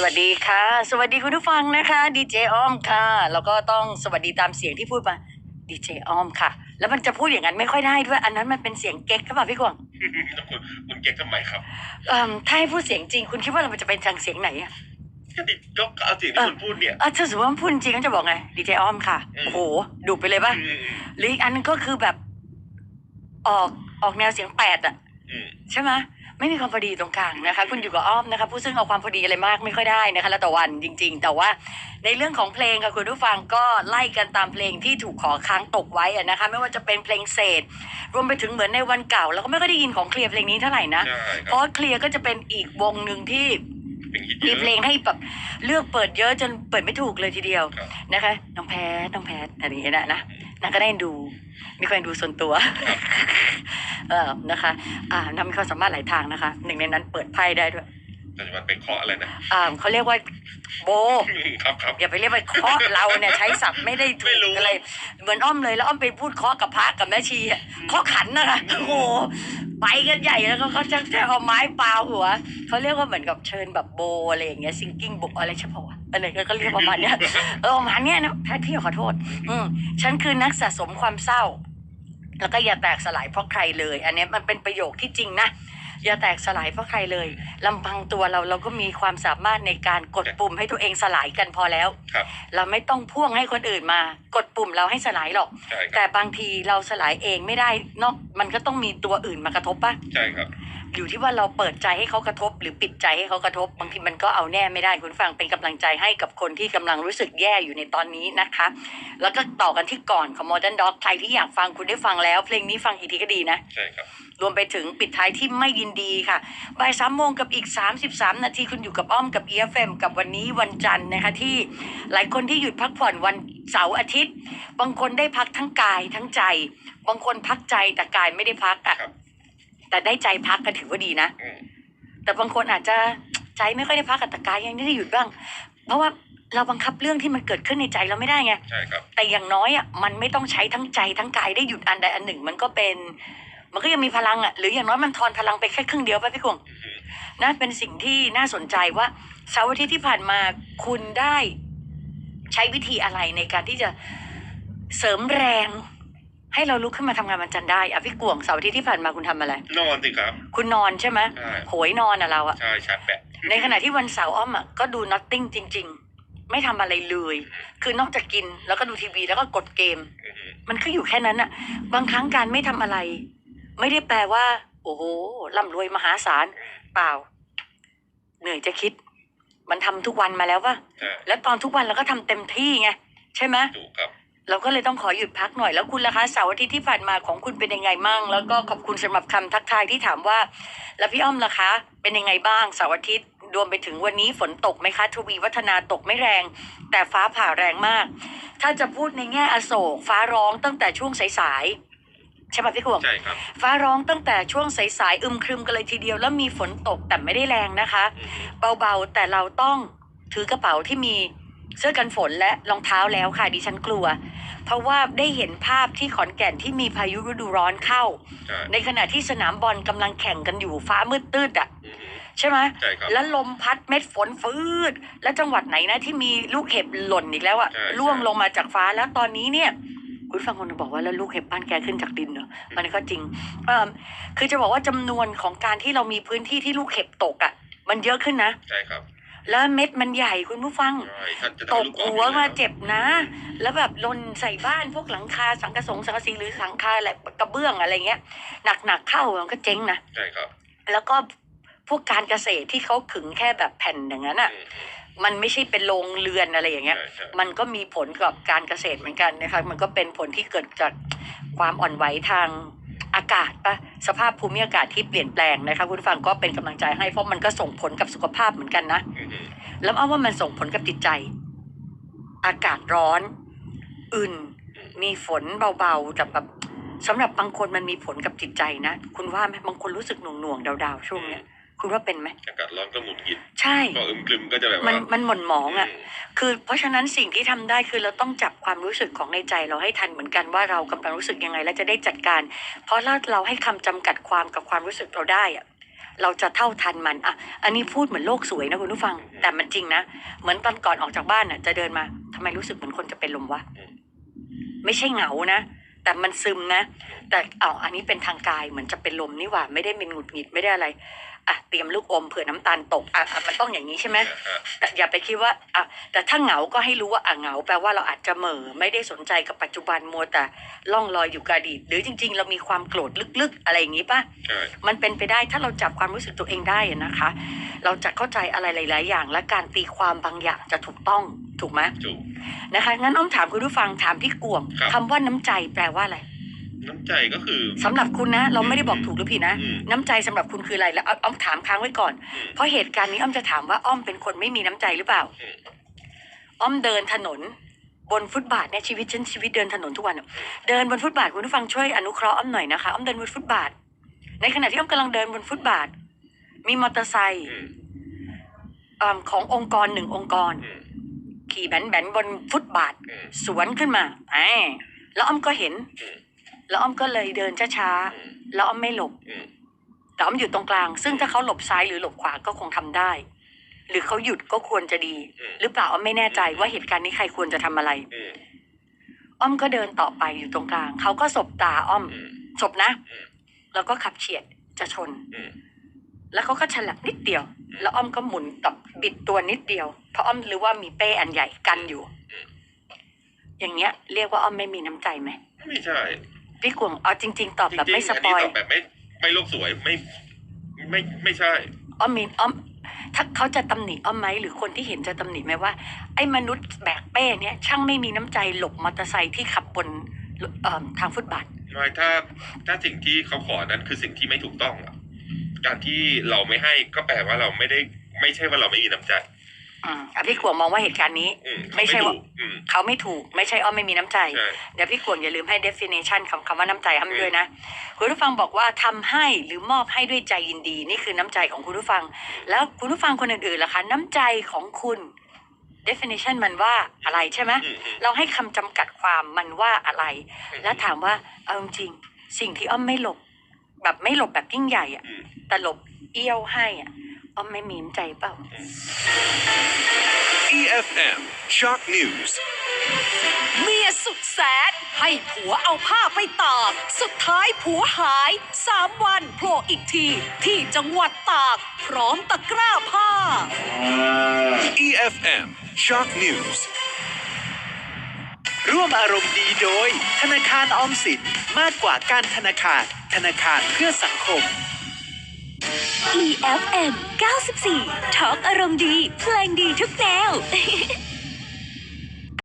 สวัสดีค่ะ สวัสดีคุณผู้ฟังนะคะดีเจอ้อมค่ะ แล้วก็ต้องสวัสดีตามเสียงที่พูดมาดีเจอ้อมค่ะ แล้วมันจะพูดอย่างนั้นไม่ค่อยได้ด้วย อันนั้นมันเป็นเสียงเก๊กหรือเปล่าพี่กวางแล้วคุณคุณเก๊กทำไมครับเอิ่มถ้าให้พูดเสียงจริง คุณคิดว่าเราจะเป็นทางเสียงไหนอะก็ดิก็เอาสิ่งที่คุณพูดเนี่ยอะถ้าสมมติว่าพูดจริงก็จะบอกไงดีเจอ้อมค่ะอืมโอ้โหดุไปเลยป่ะอืมหรืออีกอันนึงก็คือแบบ ออกออกแนวเสียงแปดอะอืมใช่ไหม ไม่มีความพอดีตรงกลางนะคะ คุณอยู่กับอ้อมนะคะผู้ซึ่งเอาความพอดีอะไรมากไม่ค่อยได้นะคะแล้วแต่วันจริง ๆ แต่ว่าในเรื่องของเพลงค่ะคุณผู้ฟังก็ไล่กันตามเพลงที่ถูกขอค้างตกไว้อะนะคะ ไม่ว่าจะเป็นเพลงเศษ รวมไปถึงเหมือนในวันเก่าแล้วก็ไม่ค่อยได้ยินของเคลียร์เพลงนี้เท่าไหร่นะใช่คเพรับราะว่าเคลียร์ก็จะเป็นอีกวงหนึ่งที่เป็นฮิตมีเยอะเพลงให้แบบเลือกเปิดเยอะจนเปิดไม่ถูกเลยทีเดียวครับนะคะน้องแพทน้องแพทอะไรอย่างเงี้ยนะนะ นางก็ได้ดูมีคนดูส่วนตัว เออนะคะ อ่านำมีความสามารถหลายทางนะคะ หนึ่งในนั้นเปิดไพ่ได้ด้วย ปัจจุบันเป็นเคาะอะไรนะอ่าเขาเรียกว่าโบ ครับครับ อย่าไปเรียกว่าเคาะเราเนี่ยใช้ศัพท์ไม่ได้ถูไม่กรู้อะไร เหมือนอ้อมเลยแล้วอ้อมไปพูดเคาะกับพระกับแม่ชีอะเคาะขันนะคะโอ้โหไปกันใหญ่แล้วก็เขาจะจะเอาไม้ปาหัวเขาเรียกว่าเหมือนกับเชิญแบบโบอะไรอย่างเงี้ยซิงกิ้งโบอะไรใช่ปะวะอะไรก็เขาเรียกประมาณเนี้ยเออประมาณเนี้ยนะแพทย์พี่ขอโทษ อืมฉันคือนักสะสมความเศร้า แล้วก็อย่าแตกสลายเพราะใครเลย อันเนี้ยมันเป็นประโยคที่จริงนะ อย่าแตกสลายเพราะใครเลยลำพังตัวเราเราก็มีความสามารถในการกดปุ่มให้ตัวเองสลายกันพอแล้ว ครับ เราไม่ต้องพ่วงให้คนอื่นมา กดปุ่มเราให้สลายหรอก ใช่คแต่รับบางทีเราสลายเองไม่ได้นอกมันก็ต้องมีตัวอื่นมากระทบปะ ใช่ครับ อยู่ที่ว่าเราเปิดใจให้เขากระทบ หรือปิดใจให้เขากระทบ บางทีมันก็เอาแน่ไม่ได้คุณฟังเป็นกำลังใจให้กับคนที่กำลังรู้สึกแย่อยู่ในตอนนี้นะคะ แล้วก็ต่อกันที่ก่อนของ Modern Dog ใครที่อยากฟังคุณได้ฟังแล้ว เพลงนี้ฟังอีกทีก็ดีนะใช่ครับรวมไปถึงปิดท้ายที่ไม่ยินดีค่ะบ่ายสามโมงกับอีก 33 นาทีคุณอยู่กับอ้อมกับ e f m กับวันนี้วันจันทร์นะคะที่หลายคนที่หยุดพักผ่อนวันเสาร์อาทิตย์ บางคนได้พักทั้งกายทั้งใจ บางคนพักใจแต่กายไม่ได้พักอะครับ แต่ได้ใจพักก็ถือว่าดีนะอืมแต่บางคนอาจจะใจไม่ค่อยได้พักอะแต่กายยังไม่ได้หยุดบ้าง เพราะว่าเราบังคับเรื่องที่มันเกิดขึ้นในใจเราไม่ได้ไง ใช่ครับ แต่อย่างน้อยอะมันไม่ต้องใช้ทั้งใจทั้งกายได้หยุดอันใดอันหนึ่ง มันก็เป็น มันก็ยังมีพลังอะ หรืออย่างน้อยมันทอนพลังไปแค่ครึ่งเดียวไปพี่กวงอือฮึนั่นเป็นสิ่งที่น่าสนใจว่าเสาร์อาทิตย์ที่ผ่านมาคุณได้ใช้วิธีอะไรในการที่จะเสริมแรง ให้เราลุกขึ้นมาทำงานวันจันทร์ได้อะพี่กวงเสาร์อาทิตย์ที่ผ่านมาคุณทำอะไร นอนสิครับ คุณนอนใช่ไหมใช่ โหยนอนอะเราอะ ใช่ชาร์จแบตในขณะที่วันเสาร์อ้อมอะก็ดู nothing จริง ๆ ไม่ทำอะไรเลย คือนอกจากกินแล้วก็ดูทีวีแล้วก็กดเกม อือฮึมันก็อยู่แค่นั้นอะบางครั้งการไม่ทำอะไร ไม่ได้แปลว่า โอ้โหร่ำรวยมหาศาลเปล่า เหนื่อยจะคิด มันทำทุกวันมาแล้วว่า ใช่แล้วตอนทุกวันเราก็ทำเต็มที่ไงใช่ไหมถูกครับ เราก็เลยต้องขอหยุดพักหน่อยแล้วคุณล่ะคะเสาร์อาทิตย์ที่ผ่านมาของคุณเป็นยังไงมั่ง แล้วก็ขอบคุณสำหรับคำทักทายที่ถามว่า แล้วพี่อ้อมล่ะคะ เป็นยังไงบ้างเสาร์อาทิตย์รวมไปถึงวันนี้ฝนตกไหมคะ ทวีวัฒนาตกไม่แรง แต่ฟ้าผ่าแรงมาก ถ้าจะพูดในแง่อโศก ฟ้าร้องตั้งแต่ช่วงสายๆใช่ปะพี่ขวงใช่ครับฟ้าร้องตั้งแต่ช่วงสายๆอึมครึมกันเลยทีเดียวแล้วมีฝนตกแต่ไม่ได้แรงนะคะอือฮึเบาๆแต่เราต้องถือกระเป๋าที่มี เสื้อกันฝนและรองเท้าแล้วค่ะดิฉันกลัว เพราะว่าได้เห็นภาพที่ขอนแก่นที่มีพายุฤดูร้อนเข้า ใช่ ในขณะที่สนามบอลกำลังแข่งกันอยู่ฟ้ามืดตืดอะ อือฮึ ใช่ไหมใช่ครับแล้วลมพัดเม็ดฝนฟืด แล้วจังหวัดไหนนะที่มีลูกเห็บหล่นอีกแล้วอะใช่ร่วงใช่ลงมาจากฟ้าแล้วตอนนี้เนี่ย คุณฟังคนหนึ่งบอกว่าแล้วลูกเห็บบ้านแกขึ้นจากดินเนอะมันก็จริงเออคือจะบอกว่าจำนวนของการที่เรามีพื้นที่ที่ลูกเห็บตกอะมันเยอะขึ้นนะ ใช่ครับ แล้วเม็ดมันใหญ่คุณผู้ฟังใช่ท่านจะตทำกลูกกอล์ฟหัวอยู่มาแล้วเจ็บนะ แล้วแบบหลนใส่บ้านพวกหลังคาสังกะสงสังกะสีหรือสังคาอะไรกระเบื้องอะไรเงี้ย หนักๆเข้ามันก็เจ๊งนะใช่ครับ แล้วก็พวกการเกษตรที่เขาขึงแค่แบบแผ่นอย่างนั้นอะอืมมันไม่ใช่เป็นโรงเรือนอะไรอย่างเงี้ยใช่ใช่มันก็มีผลกับการเกษตรเหมือนกันนะคะ มันก็เป็นผลที่เกิดจากความอ่อนไหวทางอากาศปะสภาพภูมิอากาศที่เปลี่ยนแปลงนะคะคุณผู้ฟังก็เป็นกำลังใจให้เพราะมันก็ส่งผลกับสุขภาพเหมือนกันนะอือฮึ แล้วเอาว่ามันส่งผลกับจิตใจ อากาศร้อน อื่น มีฝนเบาๆแต่แบบสำหรับบางคนมันมีผลกับจิตใจนะ คุณว่าไหมบางคนรู้สึกหน่วงๆดาวๆช่วงเนี้ยคุณว่าเป็นไหมอากาศร้อนก็หงุดหงิดใช่ก็อึมครึมก็จะแบบมันว่ามันหม่นหมองอะ่ะมคือเพราะฉะนั้นสิ่งที่ทำได้คือเราต้องจับความรู้สึกของในใจเราให้ทันเหมือนกันว่าเรากำลังรู้สึกยังไง และจะได้จัดการ เพราะถ้าเราให้คำจำกัดความกับความรู้สึกเราได้อะ เราจะเท่าทันมันอะอันนี้พูดเหมือนโลกสวยนะคุณผู้ฟัง แต่มันจริงนะเหมือนตอนก่อนออกจากบ้านน่ะ จะเดินมาทำไมรู้สึกเหมือนคนจะเป็นลมวะไม่ใช่เหงานะแต่มันซึมนะ แต่เอาอันนี้เป็นทางกายเหมือนจะเป็นลมนี่หว่า ไม่ได้เป็นหงุดหงิดไม่ได้อะไร อะเตรียมลูกอมเผื่อน้ำตาลตกอะอะมันต้องอย่างนี้ใช่ไหมอะแต่อย่าไปคิดว่าอะแต่ถ้าเหงาก็ให้รู้ว่าอะเหงาแปลว่าเราอาจจะเหม่อไม่ได้สนใจกับปัจจุบันมัวแต่ล่องลอยอยู่กับอดีตหรือจริง ๆ เรามีความโกรธลึกๆ อะไรอย่างนี้ป่ะใช่มันเป็นไปได้ถ้าเราจับความรู้สึกตัวเองได้อะนะคะ เราจะเข้าใจอะไรหลาย ๆ อย่าง และการตีความบางอย่างจะถูกต้องถูกไหมจูบนะคะงั้นอ้อมถามคุณผู้ฟังถามพี่กวงครับคำว่าน้ำใจแปลว่าอะไร น้ำใจก็คือ สำหรับคุณนะ เราไม่ได้บอกถูกหรือผิดนะ อืมน้ำใจสำหรับคุณคืออะไรแล้วอ้อมอ้อมถามค้างไว้ก่อน อืม เพราะเหตุการณ์นี้อ้อมจะถามว่าอ้อมเป็นคนไม่มีน้ำใจหรือเปล่า อืม อ้อมเดินถนน บนฟุตบาทเนี่ยชีวิตฉันชีวิตเดินถนนทุกวันอะเดินบนฟุตบาทคุณผู้ฟังช่วยอนุเคราะห์อ้อมหน่อยนะคะอ้อมเดินบนฟุตบาท ในขณะที่อ้อมกำลังเดินบนฟุตบาท มีมอเตอร์ไซค์อืมเอิ่มขององค์กรหนึ่งองค์กร อืมขี่แบนๆบนฟุตบาท อืม สวนขึ้นมาแอบแล้วอ้อมก็เห็น อืม แล้วอ้อมก็เลยเดินช้าอืมๆแล้วอ้อมไม่หลบอืมแต่อ้อมอยู่ตรงกลาง ซึ่งถ้าเขาหลบซ้ายหรือหลบขวาก็คงทำได้ หรือเขาหยุดก็ควรจะดีอืมหรือเปล่าอ้อมไม่แน่ใจว่าเหตุการณ์นี้ใครควรจะทำอะไรอืมอ้อมก็เดินต่อไปอยู่ตรงกลาง เขาก็สบตาอ้อมอืมสบนะอืมแล้วก็ขับเฉียดจะชนอืมแล้วเขาก็ฉลับนิดเดียว แล้วอ้อมก็หมุนตับบิดตัวนิดเดียว เพราะอ้อมรู้ว่ามีเป้อันใหญ่กันอยู่ อย่างเงี้ย เรียกว่าอ้อมไม่มีน้ำใจไหม ไม่ใช่ พี่กวงเอาจริง ๆ ตอบแบบไม่จสริงๆปอยนนี้ตอบแบบไม่ไม่โลกสวยไม่ไม่ไม่ใช่ อ้อมมีอ้อม ถ้าเขาจะตำหนิอ้อมไหมหรือคนที่เห็นจะตำหนิไหมว่า ไอ้มนุษย์แบกเป้เนี่ย ช่างไม่มีน้ำใจหลบมอเตอร์ไซค์ที่ขับบนเอ่อทางฟุตบาท ไม่ถ้าถ้าสิ่งที่เขาขอนั้นคือสิ่งที่ไม่ถูกต้องอะการที่เราไม่ให้ก็แปลว่าเราไม่ได้ ไม่ใช่ว่าเราไม่มีน้ำใจ อืมอะพี่กวงมองว่าเหตุการณ์นี้ อืมไม่ใช่ว่า ถูกอืม เขาไม่ถูกไม่ใช่อ้อมไม่มีน้ำใจ ใช่ เดี๋ยวพี่กวงอย่าลืมให้ definition คำคำว่าน้ำใจอ้ำด้วยนะ คุณผู้ฟังบอกว่าทำให้หรือมอบให้ด้วยใจยินดี นี่คือน้ำใจของคุณผู้ฟัง แล้วคุณผู้ฟังคนอื่นๆล่ะคะน้ำใจของคุณ definition มันว่าอะไรใช่ไหมอืมอืมเราให้คำจำกัดความมันว่าอะไร แล้วถามว่าเอาจริงๆสิ่งที่อ้อมไม่หลบ แบบไม่หลบแบบยิ่งใหญ่อะอืมแต่หลบเอี้ยวให้อะ อ้อมไม่มีน้ำใจเปล่า EFM Shock News เมียสุดแสนให้ผัวเอาผ้าไปตาก สุดท้ายผัวหายสามวันโผล่อีกที ที่จังหวัดตาก พร้อมตะกร้าผ้า EFM Shock News ร่วมอารมณ์ดีโดย ธนาคารออมสินมากกว่าการธนาคาร ธนาคารเพื่อสังคม EFM 94ทอล์กอารมณ์ดี เพลงดีทุกแนว